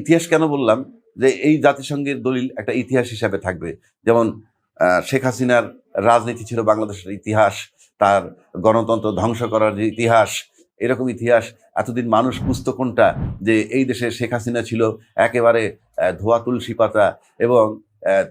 ইতিহাস কেন বললাম? যে এই জাতিসংঘের দলিল একটা ইতিহাস হিসাবে থাকবে। যেমন শেখ হাসিনার রাজনীতি ছিল বাংলাদেশের ইতিহাস, তার গণতন্ত্র ধ্বংস করার যে ইতিহাস, এরকম ইতিহাস। এতদিন মানুষ বুঝতো কোনটা? যে এই দেশে শেখ হাসিনা ছিল একেবারে ধোয়া তুলসী পাতা এবং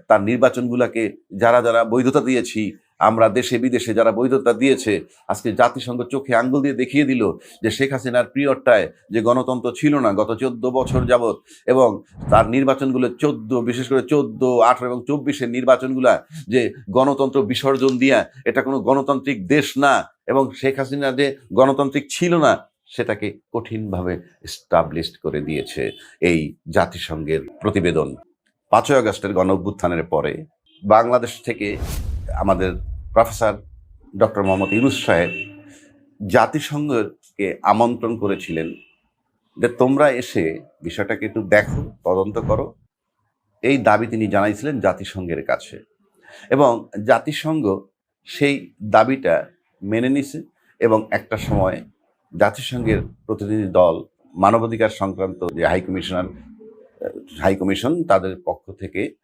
তার নির্বাচনগুলোকে যারা যারা বৈধতা দিয়েছি আমরা দেশে বিদেশে যারা বৈধতা দিয়েছে, আজকে জাতিসংঘ চোখে আঙ্গুল দিয়ে দেখিয়ে দিল যে শেখ হাসিনার পিরিয়ডটায় যে গণতন্ত্র ছিল না গত চোদ্দ বছর যাবৎ এবং তার নির্বাচনগুলো চোদ্দ, বিশেষ করে চোদ্দ, আঠারো এবং চব্বিশের নির্বাচনগুলা যে গণতন্ত্র বিসর্জন দিয়া, এটা কোনো গণতান্ত্রিক দেশ না এবং শেখ হাসিনা যে গণতান্ত্রিক ছিল না, সেটাকে কঠিনভাবে স্টাবলিশড করে দিয়েছে এই জাতিসংঘের প্রতিবেদন। পাঁচই আগস্টের গণ অভ্যুত্থানের পরে বাংলাদেশ থেকে আমাদের প্রফেসর ডক্টর মোহাম্মদ ইউনুস সাহেব জাতিসংঘকে আমন্ত্রণ করেছিলেন যে তোমরা এসে বিষয়টাকে একটু দেখো, তদন্ত করো। এই দাবি তিনি জানাইছিলেন জাতিসংঘের কাছে। এবং জাতিসংঘ সেই দাবিটা মেনে নিছে এবং একটা সময় জাতিসংঘের প্রতিনিধি দল মানবাধিকার সংক্রান্ত যে হাই কমিশনার, হাই কমিশন তাদের পক্ষ থেকে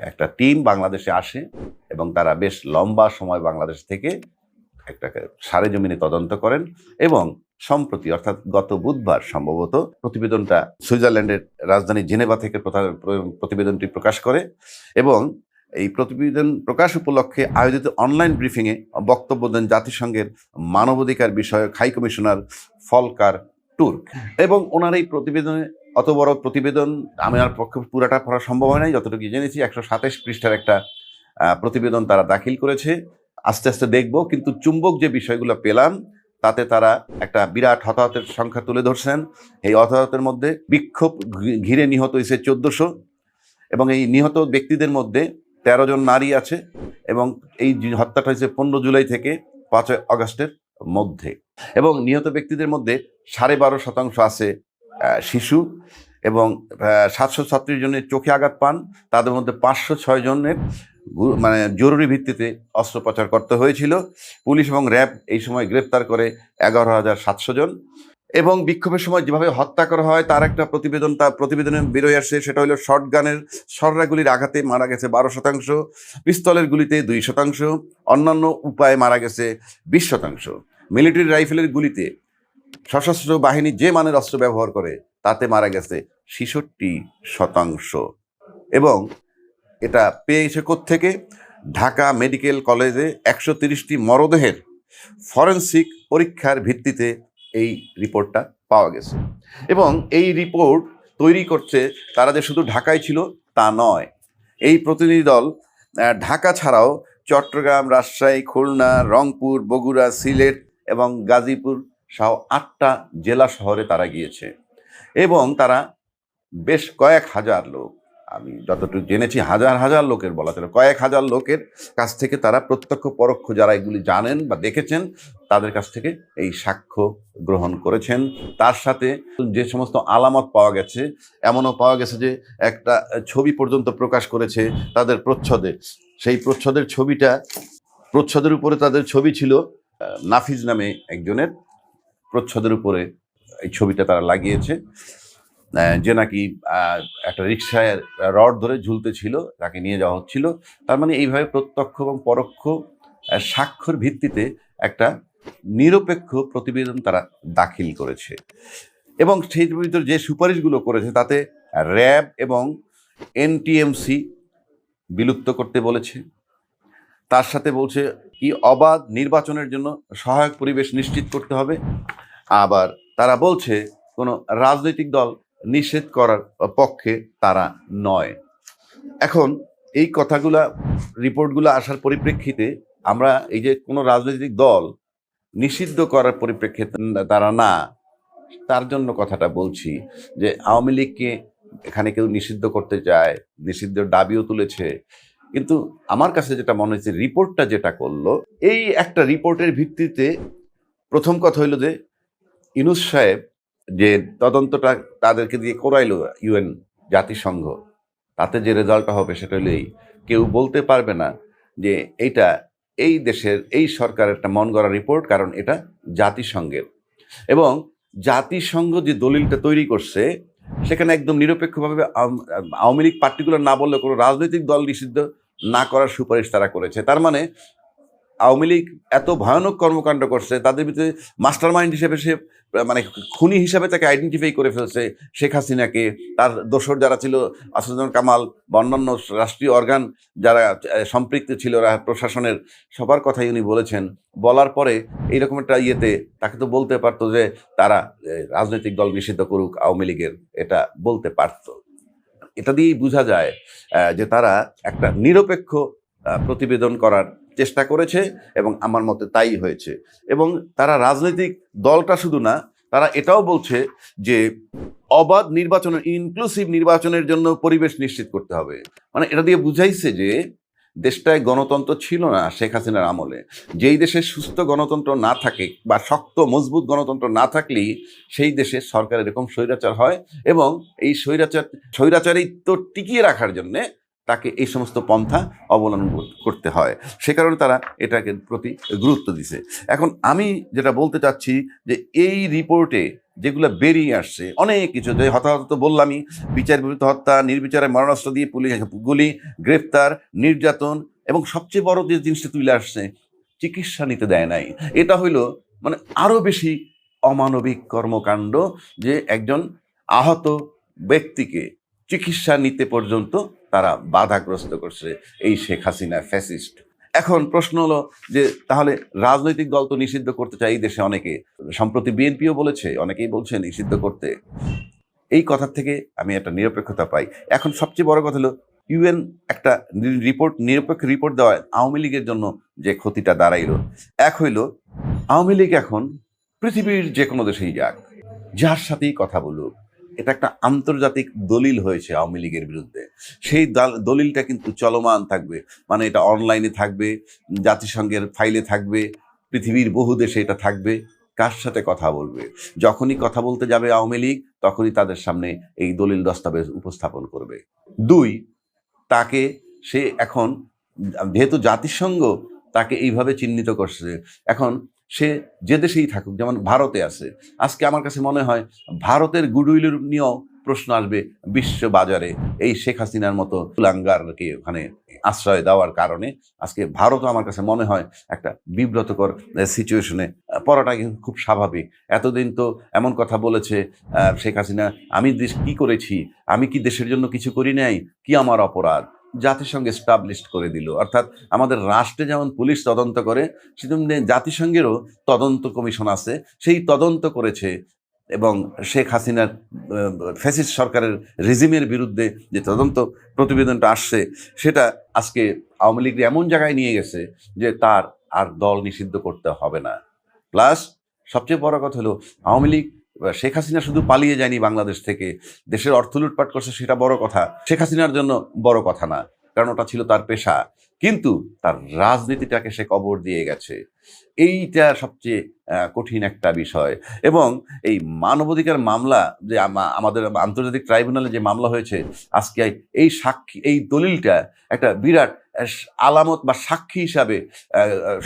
একটা টিম বাংলাদেশে আসে এবং তারা বেশ লম্বা সময় বাংলাদেশ থেকে একটা সারে জমিনে তদন্ত করেন এবং সম্প্রতি, অর্থাৎ গত বুধবার সম্ভবত, প্রতিবেদনটা সুইজারল্যান্ডের রাজধানী জেনেভা থেকে প্রতিবেদনটি প্রকাশ করে এবং এই প্রতিবেদন প্রকাশ উপলক্ষে আয়োজিত অনলাইন ব্রিফিংয়ে বক্তব্য দেন জাতিসংঘের মানবাধিকার বিষয়ক হাই কমিশনার ফলকার টুর্ক এবং ওনার এই প্রতিবেদনে অত বড় প্রতিবেদন আমার পক্ষে পুরাটা পড়া সম্ভব হয় নাই, যতটুকু জেনেছি, একশো সাতাশ পৃষ্ঠার একটা প্রতিবেদন তারা দাখিল করেছে। আস্তে আস্তে দেখব, কিন্তু চুম্বক যে বিষয়গুলো পেলাম, তাতে তারা একটা বিরাট হতাহতের সংখ্যা তুলে ধরছেন। এই হতাহতের মধ্যে বিক্ষোভ ঘিরে নিহত হয়েছে চোদ্দশো এবং এই নিহত ব্যক্তিদের মধ্যে তেরো জন নারী আছে এবং এই হত্যাটা হয়েছে পনেরো জুলাই থেকে পাঁচই আগস্টের মধ্যে। এবং নিহত ব্যক্তিদের মধ্যে সাড়ে বারো শতাংশ আছে শিশু এবং সাতশো ছাত্রীর জন্য চোখে আঘাত পান। তাদের মধ্যে পাঁচশো ছয় জনের মানে জরুরি ভিত্তিতে অস্ত্রোপচার করতে হয়েছিল। পুলিশ এবং র্যাব এই সময় গ্রেপ্তার করে এগারো হাজার সাতশো জন। এবং বিক্ষোভের সময় যেভাবে হত্যা করা হয়, তার একটা প্রতিবেদন, তার প্রতিবেদনে বেরোয় আসে, সেটা হলো শর্ট গানের সররা গুলির আঘাতে মারা গেছে বারো শতাংশ, পিস্তলের গুলিতে দুই শতাংশ, অন্যান্য উপায়ে মারা গেছে বিশ শতাংশ। মিলিটারি রাইফেলের গুলিতে সশস্ত্র বাহিনী যে মানের অস্ত্র ব্যবহার করে, তাতে মারা গেছে ছেষট্টি শতাংশ। এবং এটা পেয়েছে থেকে ঢাকা মেডিকেল কলেজে একশো তিরিশটি মরদেহের ফরেন্সিক পরীক্ষার ভিত্তিতে এই রিপোর্টটা পাওয়া গেছে। এবং এই রিপোর্ট তৈরি করছে তারা যে শুধু ঢাকায় ছিল, তা নয়। এই প্রতিনিধি দল ঢাকা ছাড়াও চট্টগ্রাম, রাজশাহী, খুলনা, রংপুর, বগুড়া, সিলেট এবং গাজীপুর সহ আটটা জেলা শহরে তারা গিয়েছে। এবং তারা বেশ কয়েক হাজার লোক। আমি যতটুকু জেনেছি, হাজার হাজার লোকের বলা চলে। কয়েক হাজার লোকের কাছ থেকে তারা প্রত্যক্ষ পরোক্ষ যারা এগুলি জানেন বা দেখেছেন, তাদের কাছ থেকে এই সাক্ষ্য গ্রহণ করেছেন। তার সাথে যে সমস্ত আলামত পাওয়া গেছে, এমনও পাওয়া গেছে যে একটা ছবি পর্যন্ত প্রকাশ করেছে তাদের প্রচ্ছদে। সেই প্রচ্ছদের ছবিটা, প্রচ্ছদের উপরে তাদের ছবি ছিল নাফিজ নামে একজনের। প্রচ্ছদের উপরে এই ছবিটা তারা লাগিয়েছে। যে নাকি একটা রিক্সায় রড ধরে ঝুলতে ছিল, তাকে নিয়ে যাওয়া হচ্ছিল। তার মানে এইভাবে প্রত্যক্ষ এবং পরোক্ষ স্বাক্ষর ভিত্তিতে একটা নিরপেক্ষ প্রতিবেদন তারা দাখিল করেছে। এবং সেই ভিতরে যে সুপারিশগুলো করেছে, তাতে র্যাব এবং এনটিএমসি বিলুপ্ত করতে বলেছে। তার সাথে বলছে কি অবাধ নির্বাচনের জন্য সহায়ক পরিবেশ নিশ্চিত করতে হবে। আবার তারা বলছে কোনো রাজনৈতিক দল নিষেধ করার পক্ষে তারা নয়। এখন এই কথাগুলা, রিপোর্টগুলো আসার পরিপ্রেক্ষিতে আমরা এই যে কোনো রাজনৈতিক দল নিষিদ্ধ করার পরিপ্রেক্ষিতে তারা না, তার জন্য কথাটা বলছি যে আওয়ামী লীগকে এখানে কেউ নিষিদ্ধ করতে চায় নিষিদ্ধ দাবিও তুলেছে কিন্তু আমার কাছে যেটা মনে হয়েছে, রিপোর্টটা যেটা করল, এই একটা রিপোর্টের ভিত্তিতে প্রথম কথা হইল যে ইনুস সাহেব যে তদন্তটা তাদেরকে দিয়ে করাইলো ইউএন জাতিসংঘ, তাতে যে রেজাল্টটা হবে সেটা হলো এই। কেউ বলতে পারবে না যে এইটা এই দেশের, এই সরকারের একটা মন গড়া রিপোর্ট, কারণ এটা জাতিসংঘের। এবং জাতিসংঘ যে দলিলটা তৈরি করছে সেখানে একদম নিরপেক্ষভাবে আওয়ামী লীগ পার্টিকুলার না বললে কোনো রাজনৈতিক দল নিষিদ্ধ না করার সুপারিশ তারা করেছে। তার মানে আওয়ামী লীগ এত ভয়ানক কর্মকাণ্ড করছে, তাদের ভিতরে মাস্টার মাইন্ড হিসেবে সে মানে খুনি হিসাবে তাকে আইডেন্টিফাই করে ফেলছে শেখ হাসিনাকে। তার দোসর যারা ছিল, আসাদুজ্জামান কামাল বা অন্যান্য রাষ্ট্রীয় অর্গান যারা সম্পৃক্ত ছিল প্রশাসনের, সবার কথাই উনি বলেছেন। বলার পরে এইরকম একটা ইয়েতে তাকে তো বলতে পারতো যে তারা রাজনৈতিক দল নিষিদ্ধ করুক, আওয়ামী লীগের এটা বলতে পারতো। এটা দিয়েই বোঝা যায় যে তারা একটা নিরপেক্ষ প্রতিবেদন করার চেষ্টা করেছে এবং আমার মতে তাই হয়েছে। এবং তারা রাজনৈতিক দলটা শুধু না, তারা এটাও বলছে যে অবাধ নির্বাচনের ইনক্লুসিভ নির্বাচনের জন্য পরিবেশ নিশ্চিত করতে হবে। মানে এটা দিয়ে বুঝাইছে যে দেশটায় গণতন্ত্র ছিল না শেখ হাসিনার আমলে। যেই দেশে সুস্থ গণতন্ত্র না থাকে বা শক্ত, মজবুত গণতন্ত্র না থাকলেই সেই দেশে সরকার এরকম স্বৈরাচার হয় এবং এই স্বৈরাচার স্বৈরাচারিত্ব টিকিয়ে রাখার জন্যে তাকে এই সমস্ত পন্থা অবলম্বন করতে হয়। সে কারণে তারা এটাকে প্রতি গুরুত্ব দিছে। এখন আমি যেটা বলতে চাচ্ছি যে এই রিপোর্টে যেগুলো বেরিয়ে আসছে, অনেক কিছু যে হতাহত তো বললামই, বিচার বিরুদ্ধ হত্যা, নির্বিচারে মরণাস্ত্র দিয়ে পুলিশ গুলি গ্রেফতার নির্যাতন এবং সবচেয়ে বড় যে জিনিসটা তুলে আসছে, চিকিৎসা নিতে দেয় নাই। এটা হইল মানে আরও বেশি অমানবিক কর্মকাণ্ড যে একজন আহত ব্যক্তিকে চিকিৎসা নিতে পর্যন্ত তারা বাধাগ্রস্ত করছে এই শেখ হাসিনা ফ্যাসিস্ট। এখন প্রশ্ন হলো যে, তাহলে রাজনৈতিক দল তো নিষিদ্ধ করতে চায়, এই দেশে অনেকে, সম্প্রতি বিএনপিও বলেছে, অনেকেই বলছে নিষিদ্ধ করতে। এই কথা থেকে আমি একটা নিরপেক্ষতা পাই। এখন সবচেয়ে বড় কথা হলো, ইউএন একটা রিপোর্ট, নিরপেক্ষ রিপোর্ট দেওয়ায় আওয়ামী লীগের জন্য যে ক্ষতিটা দাঁড়াইলো এক হইল, আওয়ামী লীগ এখন পৃথিবীর যে কোনো দেশেই যাক, যার সাথেই কথা বলুক। এটা একটা আন্তর্জাতিক দলিল হয়েছে আওয়ামী লীগের বিরুদ্ধে। সেই দাল- দলিলটা কিন্তু চলমান থাকবে। মানে এটা অনলাইনে থাকবে, জাতিসংঘের ফাইলে থাকবে, পৃথিবীর বহু দেশে এটা থাকবে। কার সাথে কথা বলবে? যখনই কথা বলতে যাবে আওয়ামী লীগ, তখনই তাদের সামনে এই দলিল দস্তাবেজ উপস্থাপন করবে। দুই, তাকে সে এখন, যেহেতু জাতিসংঘ তাকে এইভাবে চিহ্নিত করছে, এখন সে যে দেশেই থাকুক, যেমন ভারতে আছে। আজকে আমার কাছে মনে হয়, ভারতের গুডউইলের নিয়েও প্রশ্ন আসবে বিশ্ব বাজারে এই শেখ হাসিনার মতো কুলাঙ্গারকে ওখানে আশ্রয় দেওয়ার কারণে। আজকে ভারতও আমার কাছে মনে হয় একটা বিব্রতকর সিচুয়েশনে পড়াটা কিন্তু খুব স্বাভাবিক। এতদিন তো এমন কথা বলেছে শেখ হাসিনা, আমি দেশ কি করেছি? আমি কি দেশের জন্য কিছু করি নাই? কি আমার অপরাধ? জাতিসংঘে স্টাবলিশ করে দিল। অর্থাৎ আমাদের রাষ্ট্রে যেমন পুলিশ তদন্ত করে সেজন্য জাতিসংঘেরও তদন্ত কমিশন আছে। সেই তদন্ত করেছে এবং শেখ হাসিনার ফ্যাসিস্ট সরকারের রেজিমের বিরুদ্ধে যে তদন্ত প্রতিবেদনটা আসছে, সেটা আজকে আওয়ামী লীগ এমন জায়গায় নিয়ে গেছে যে তার আর দল নিষিদ্ধ করতে হবে না। প্লাস সবচেয়ে বড় কথা হলো, আওয়ামী লীগ শেখ হাসিনা শুধু পালিয়ে যায়নি বাংলাদেশ থেকে। দেশের অর্থ লুটপাট করছে, সেটা বড় কথা। শেখ হাসিনার জন্য বড় কথা না, কারণ ওটা ছিল তার পেশা। কিন্তু তার রাজনীতিটাকে সে কবর দিয়ে গেছে। এইটা সবচেয়ে কঠিন একটা বিষয়। এবং এই মানবাধিকার মামলা যে আমাদের আন্তর্জাতিক ট্রাইব্যুনালে যে মামলা হয়েছে, আজকে এই সাক্ষী, এই দলিলটা একটা বিরাট আলামত বা সাক্ষী হিসাবে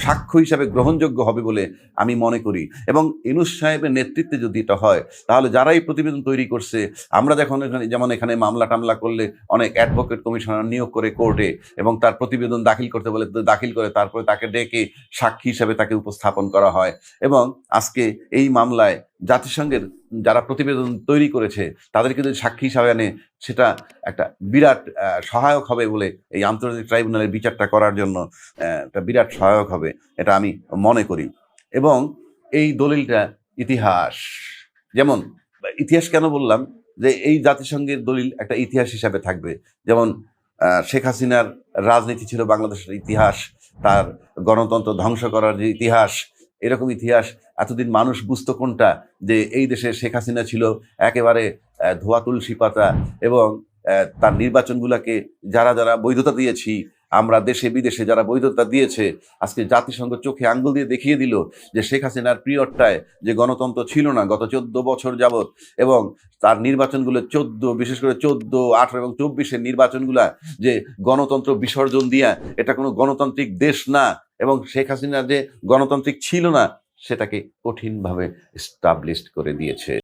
সাক্ষ্য হিসাবে গ্রহণযোগ্য হবে বলে আমি মনে করি। এবং ইনুস সাহেবের নেতৃত্বে যদি এটা হয়, তাহলে যারা এই প্রতিবেদন তৈরি করছে, আমরা যখন এখানে, যেমন এখানে মামলা টামলা করলে অনেক অ্যাডভোকেট কমিশনার নিয়োগ করে কোর্টে এবং তার প্রতিবেদন দাখিল করতে বলে দাখিল করে, তারপরে তাকে ডেকে সাক্ষী হিসাবে তাকে উপস্থাপন করা হয়। এবং আজকে এই মামলায় জাতিসংঘের যারা প্রতিবেদন তৈরি করেছে, তাদেরকে যদি সাক্ষী হিসাবে আনে, সেটা একটা বিরাট সহায়ক হবে বলে এই আন্তর্জাতিক ট্রাইব্যুনালের বিচারটা করার জন্য একটা বিরাট সহায়ক হবে, এটা আমি মনে করি। এবং এই দলিলটা ইতিহাস। যেমন, ইতিহাস কেন বললাম? যে এই জাতিসংঘের দলিল একটা ইতিহাস হিসাবে থাকবে। যেমন শেখ হাসিনার রাজনীতি ছিল বাংলাদেশের ইতিহাস, তার গণতন্ত্র ধ্বংস করার যে ইতিহাস, এরকম ইতিহাস, এতদিন মানুষ বুঝতো কোনটা? যে এই দেশে শেখ হাসিনা ছিল একেবারে ধোয়া তুলসী পাতা এবং তার নির্বাচনগুলোকে যারা যারা বৈধতা দিয়েছি আমরা দেশে বিদেশে যারা বৈধতা দিয়েছে, আজকে জাতিসংঘ চোখে আঙ্গুল দিয়ে দেখিয়ে দিল যে শেখ হাসিনার পিরিয়ডটায় যে গণতন্ত্র ছিল না গত চোদ্দ বছর যাবৎ এবং তার নির্বাচনগুলো চোদ্দ, বিশেষ করে চোদ্দ, আঠারো এবং চব্বিশের নির্বাচনগুলা যে গণতন্ত্র বিসর্জন দিয়া এটা কোনো গণতান্ত্রিক দেশ না এবং শেখ হাসিনা যে গণতান্ত্রিক ছিল না, সেটাকে কঠিনভাবে স্টাবলিশড করে দিয়েছে।